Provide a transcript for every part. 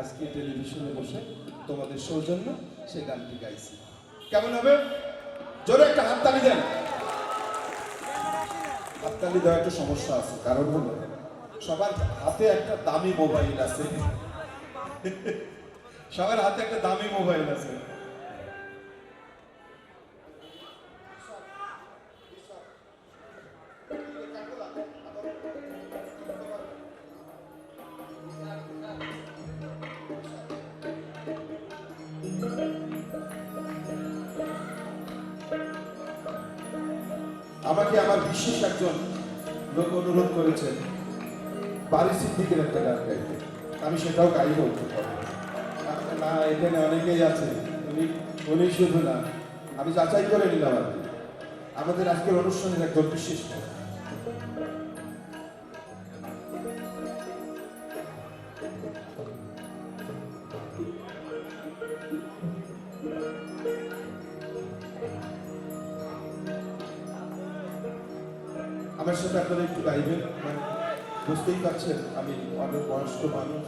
আজকে টেলিভিশনে বসে তোমাদের সৌজন্য সেই গানটি গাইছি। কেমন হবে? জোরে একটা হাততালি দেন। হাততালি দেওয়া একটা সমস্যা আছে, কারণ হলো সবার হাতে একটা দামি মোবাইল আছে। সবার হাতে একটা দামি মোবাইল আছে। আমাকে আমার বিশেষ একজন লোক অনুরোধ করেছেন বাড়ির একটা গান গাইতে। আমি সেটাও গাইব না। এখানে অনেকেই আছে উনি উনি শুধু না, আমি যাচাই করে নিলাম আর আমাদের আজকের অনুষ্ঠানের একজন বিশেষ আমার সাথে আপনারা একটু গাইবেন মানে বুঝতেই পারছেন আমি অনেক বয়স্ক মানুষ।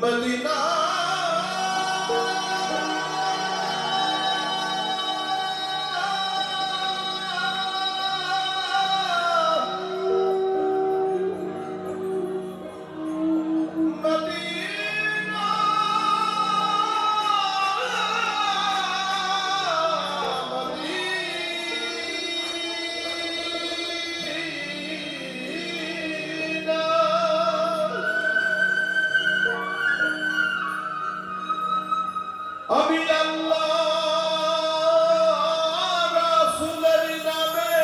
মদিনা আমি রাসূলের নামে।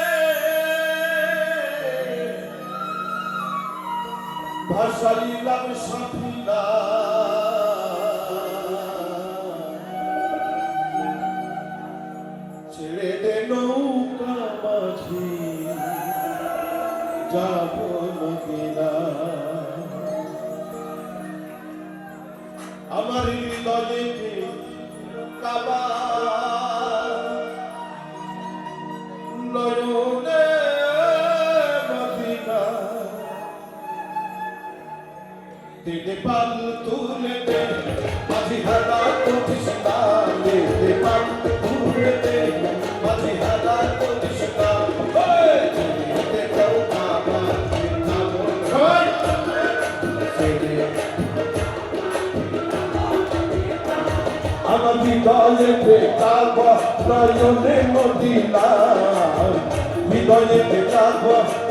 সাফিলা তেতে পাল তুলে দে মাঝি হারা করিস না তেতে পাল তুলে দে মাঝি হারা করিস না ওই যেতে যাও কাবা নামো সবাই। ছেড়ে আমার হৃদয়ে বেকাব নয়নে মদিনা হৃদয়ে বেকাব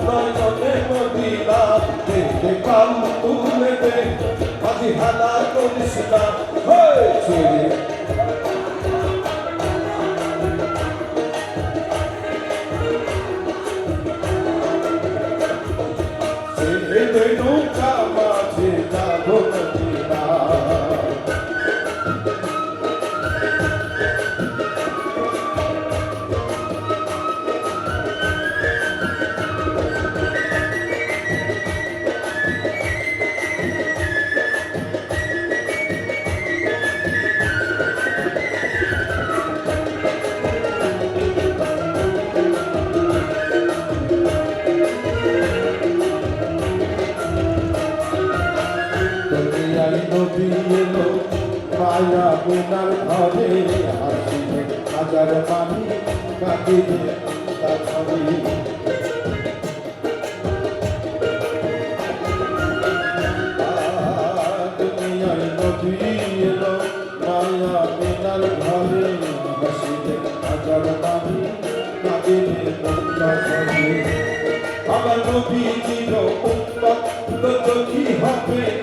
নয়নে মদিনা দেখতে কাম তুলে দে মাঝি হালা করিস না। হয়েছে এলো মায়া গুনার ঘরে হাসিবে হাজার নবী এলো মায়া গুনার ঘরে হাসিবে হাজার ছবি আমার নবী ছিল উম্মত কি হবে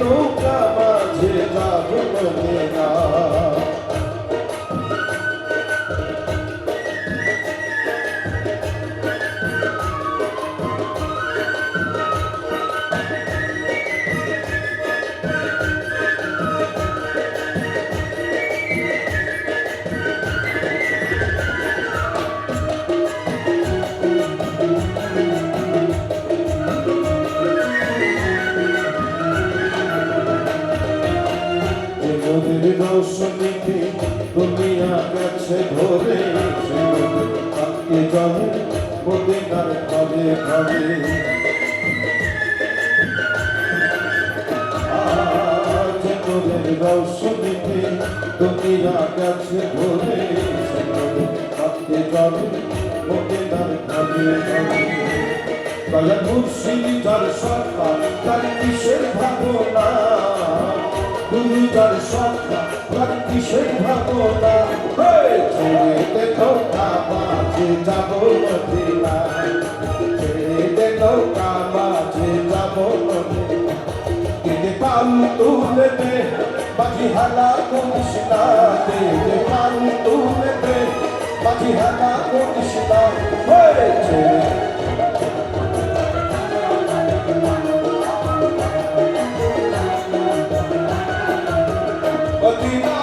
নৌকা ঘরে ঘরে আজ নদীর রোশনীতে দুনিয়া গেছে ধরে আজকে যাবে মদিনার ঘরে ঘরে দয়া মুর্শিদ যার সরকার তার কিসের ভাবনা যার সরকার তার কিসের ভাবনা ছেড়েতে নৌকা মাঝে যাব ছেড়েতে নৌকা মাঝে যাব কেটে পাল তুলেতে বাজি হালা করিস না কেটে পাল তুলেতে বাজি হালা না হয়েছে। মদিনা